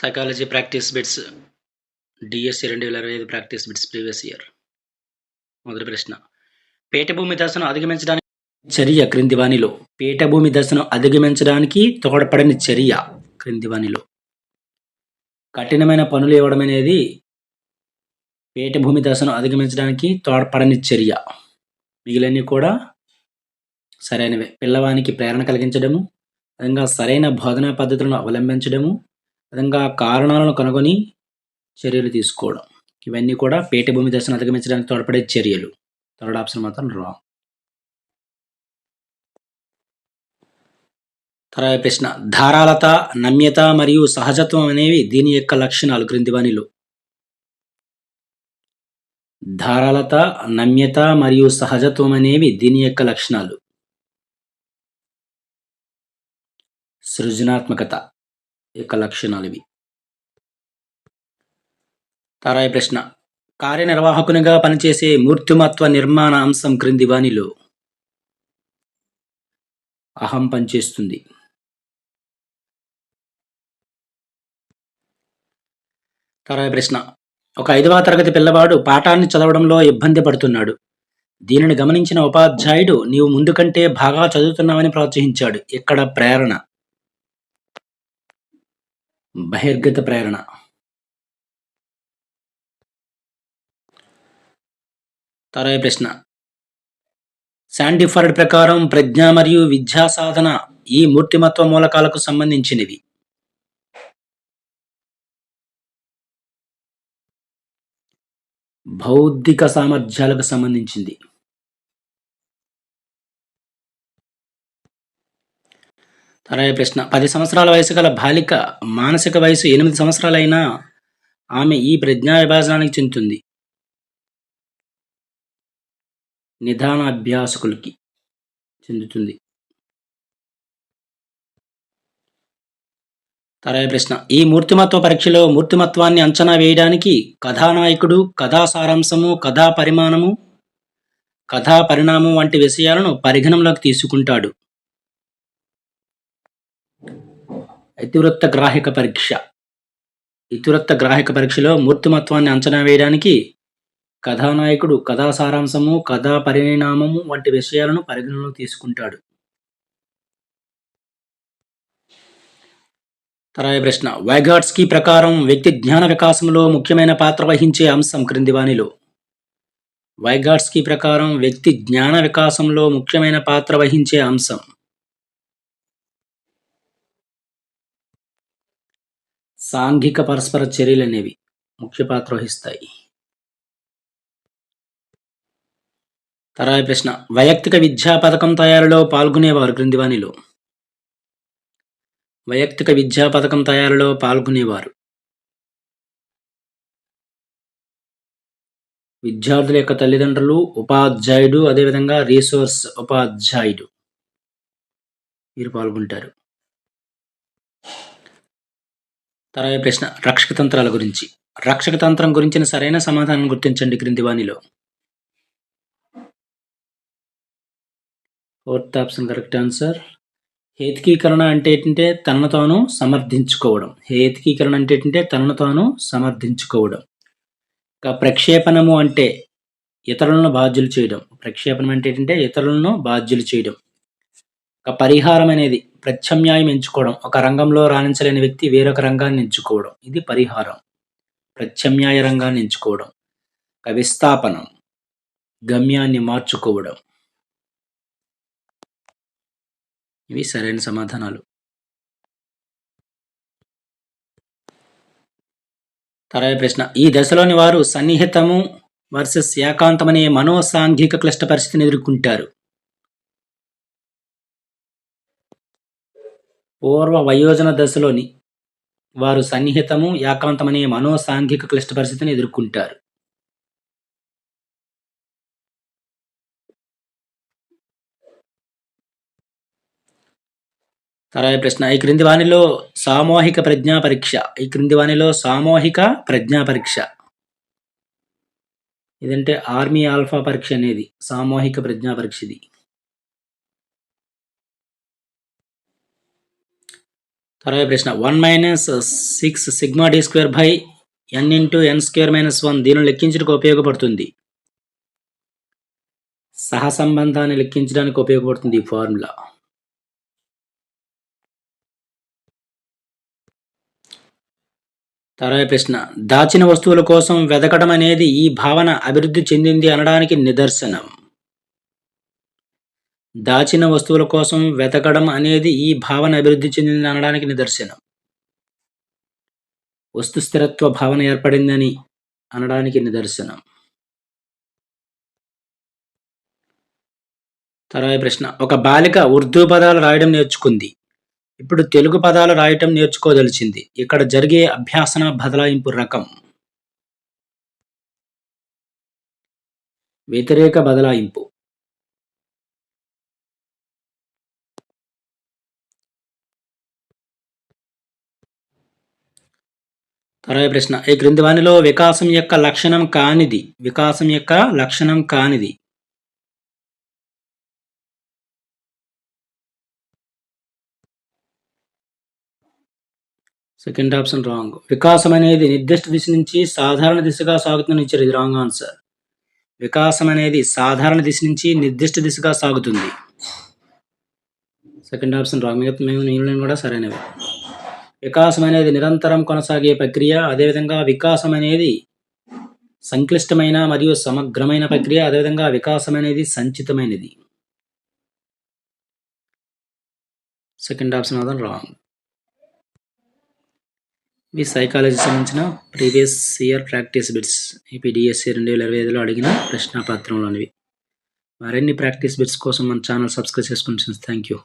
Psychology practice bits DSC రెండు వేల ఇరవై ఐదు ప్రాక్టీస్ బిట్స్ ప్రీవియస్ ఇయర్ మొదటి ప్రశ్న. పీఠభూమి దశను అధిగమించడానికి చర్య క్రిందివాణిలో. పీఠభూమి దశను అధిగమించడానికి తోడ్పడని చర్య క్రిందివాణిలో. కఠినమైన పనులు ఇవ్వడం అనేది పీఠభూమి దశను అధిగమించడానికి తోడ్పడని చర్య. మిగిలినవి కూడా సరైనవే. పిల్లవానికి ప్రేరణ కలిగించడము విధంగా సరైన బోధనా పద్ధతులను అవలంబించడము విధంగా కారణాలను కనుగొని చర్యలు తీసుకోవడం. ఇవన్నీ కూడా పీఠభూమి దశను అధిగమించడానికి తోడ్పడే చర్యలు. థర్డ్ ఆప్షన్ మాత్రం రాంగ్ తర్వాత ప్రశ్న. ధారాలత నమ్యత మరియు సహజత్వం అనేవి దీని యొక్క లక్షణాలు క్రింది వానిలో ధారాళత నమ్యత మరియు సహజత్వం అనేవి దీని యొక్క లక్షణాలు. సృజనాత్మకత. యొక్క లక్షణాలు ఇవి. తారాయి ప్రశ్న. కార్యనిర్వాహకునిగా పనిచేసే మూర్తిమత్వ నిర్మాణ అంశం క్రింది వానిలో అహం పనిచేస్తుంది. తారాయి ప్రశ్న. ఒక ఐదవ తరగతి పిల్లవాడు పాఠాన్ని చదవడంలో ఇబ్బంది పడుతున్నాడు. దీనిని గమనించిన ఉపాధ్యాయుడు నీవు ముందు కంటే బాగా చదువుతున్నావని ప్రోత్సహించాడు. ఇక్కడ ప్రేరణ. బహిర్గత ప్రేరణ. తరవై ప్రశ్న. శాండిఫర్డ్ ప్రకారం ప్రజ్ఞ మరియు విద్యా సాధన ఈ మూర్తిమత్వ మూలకాలకు సంబంధించినవి. భౌతిక సామర్థ్యాలకు సంబంధించింది. తర్వాత ప్రశ్న. పది సంవత్సరాల వయసు గల బాలిక మానసిక వయసు ఎనిమిది సంవత్సరాలైనా ఆమె ఈ ప్రజ్ఞా విభాజనానికి చెందుతుంది. నిదాన అభ్యాసకులకి చెందుతుంది. తర్వాత ప్రశ్న. ఈ మూర్తిమత్వ పరీక్షలో మూర్తిమత్వాన్ని అంచనా వేయడానికి కథానాయకుడు కథా సారాంశము కథా పరిమాణము కథా పరిణామం వంటి విషయాలను పరిగణంలోకి తీసుకుంటాడు. ఇతివృత్త గ్రాహిక పరీక్ష. ఇతివృత్త గ్రాహిక పరీక్షలో మూర్తిమత్వాన్ని అంచనా వేయడానికి కథానాయకుడు కథా సారాంశము కథా పరిణామము వంటి విషయాలను పరిగణనలో తీసుకుంటాడు. తరాయి ప్రశ్న. వైగాట్స్కి ప్రకారం వ్యక్తి జ్ఞాన వికాసంలో ముఖ్యమైన పాత్ర వహించే అంశం క్రింది వానిలో వైగాట్స్కి ప్రకారం వ్యక్తి జ్ఞాన వికాసంలో ముఖ్యమైన పాత్ర వహించే అంశం. సాంఘిక పరస్పర చర్యలు అనేవి ముఖ్య పాత్ర వహిస్తాయి. తర్వాత ప్రశ్న వైయక్తిక విద్యా పథకం తయారులో పాల్గొనేవారు క్రింది వానిలో వైయక్తిక విద్యా పథకం తయారులో పాల్గొనేవారు. విద్యార్థుల యొక్క తల్లిదండ్రులు ఉపాధ్యాయుడు అదేవిధంగా రీసోర్స్ ఉపాధ్యాయుడు. వీరు పాల్గొంటారు. తర్వాత ప్రశ్న రక్షక తంత్రాల గురించి. రక్షక తంత్రం గురించిన సరైన సమాధానం గుర్తించండి క్రింది వాణిలో ఫోర్త్ ఆప్షన్ కరెక్ట్ ఆన్సర్. హేతికీకరణ అంటే ఏంటంటే తనను తాను సమర్థించుకోవడం. హేతికీకరణ అంటే ఏంటంటే తనను తాను సమర్థించుకోవడం. ఇంకా ప్రక్షేపణము అంటే ఇతరులను బాధ్యులు చేయడం. ప్రక్షేపణం అంటే ఏంటంటే ఇతరులను బాధ్యులు చేయడం. ఒక పరిహారం అనేది ప్రత్యామ్నాయం ఎంచుకోవడం ఒక రంగంలో రాణించలేని వ్యక్తి వేరొక రంగాన్ని ఎంచుకోవడం. ఇది పరిహారం. ప్రత్యామ్నాయ రంగాన్ని ఎంచుకోవడం. ఒక విస్థాపనం. గమ్యాన్ని మార్చుకోవడం. ఇవి సరైన సమాధానాలు. తర్వాత ప్రశ్న. ఈ దశలోని వారు సన్నిహితము వర్సెస్ ఏకాంతమనే మనోసాంఘిక క్లిష్ట పరిస్థితిని ఎదుర్కొంటారు. పూర్వ వయోజన దశలోని వారు సన్నిహితము ఏకాంతమనే మనోసాంఘిక క్లిష్ట పరిస్థితిని ఎదుర్కొంటారు. తర్వాత ప్రశ్న. ఈ క్రింది వాణిలో సామూహిక ప్రజ్ఞా పరీక్ష. ఈ క్రింది వాణిలో సామూహిక ప్రజ్ఞా పరీక్ష. ఇదంటే ఆర్మీ ఆల్ఫా పరీక్ష అనేది సామూహిక ప్రజ్ఞా పరీక్ష ఇది అరవై ప్రశ్న. One minus six sigma D square by N into N square minus one దీనిని లెక్కించడానికి ఉపయోగపడుతుంది. సహసంబంధాన్ని లెక్కించడానికి ఉపయోగపడుతుంది ఈ ఫార్ములా. తర్వాత ప్రశ్న. దాచిన వస్తువుల కోసం వెతకడం అనేది ఈ భావన అభివృద్ధి చెందింది అనడానికి నిదర్శనం. దాచిన వస్తువుల కోసం వెతకడం అనేది ఈ భావన అభివృద్ధి చెందింది అనడానికి నిదర్శనం. వస్తు స్థిరత్వ భావన ఏర్పడిందని అనడానికి నిదర్శనం. తర్వాత ప్రశ్న ఒక బాలిక ఉర్దూ పదాలు రాయడం నేర్చుకుంది. ఇప్పుడు తెలుగు పదాలు రాయటం నేర్చుకోదలిచింది. ఇక్కడ జరిగే అభ్యాసన బదలాయింపు రకం. వ్యతిరేక బదలాయింపు. తర్వాత ప్రశ్న. ఈ క్రింది వానిలో వికాసం యొక్క లక్షణం కానిది? వికాసం యొక్క లక్షణం కానిది? సెకండ్ ఆప్షన్ రాంగ్ వికాసం అనేది నిర్దిష్ట దిశ నుంచి సాధారణ దిశగా సాగుతుందని ఇచ్చారు. ఇది రాంగ్ ఆన్సర్ వికాసం అనేది సాధారణ దిశ నుంచి నిర్దిష్ట దిశగా సాగుతుంది. సెకండ్ ఆప్షన్ రాంగ్ మిగతా మేము నేను కూడా సరైనవి. వికాసం అనేది నిరంతరం కొనసాగే ప్రక్రియ అదేవిధంగా వికాసం అనేది సంక్లిష్టమైన మరియు సమగ్రమైన ప్రక్రియ అదేవిధంగా వికాసం అనేది సంచితమైనది సెకండ్ ఆప్షన్ మాత్రం రాంగ్ ఇవి సైకాలజీ సంబంధించిన previous year practice bits APDSC రెండు వేల ఇరవై ఐదులో అడిగిన ప్రశ్న పత్రంలోనివి. మరిన్ని ప్రాక్టీస్ బిట్స్ కోసం మన ఛానల్ సబ్స్క్రైబ్ చేసుకుని థ్యాంక్ యూ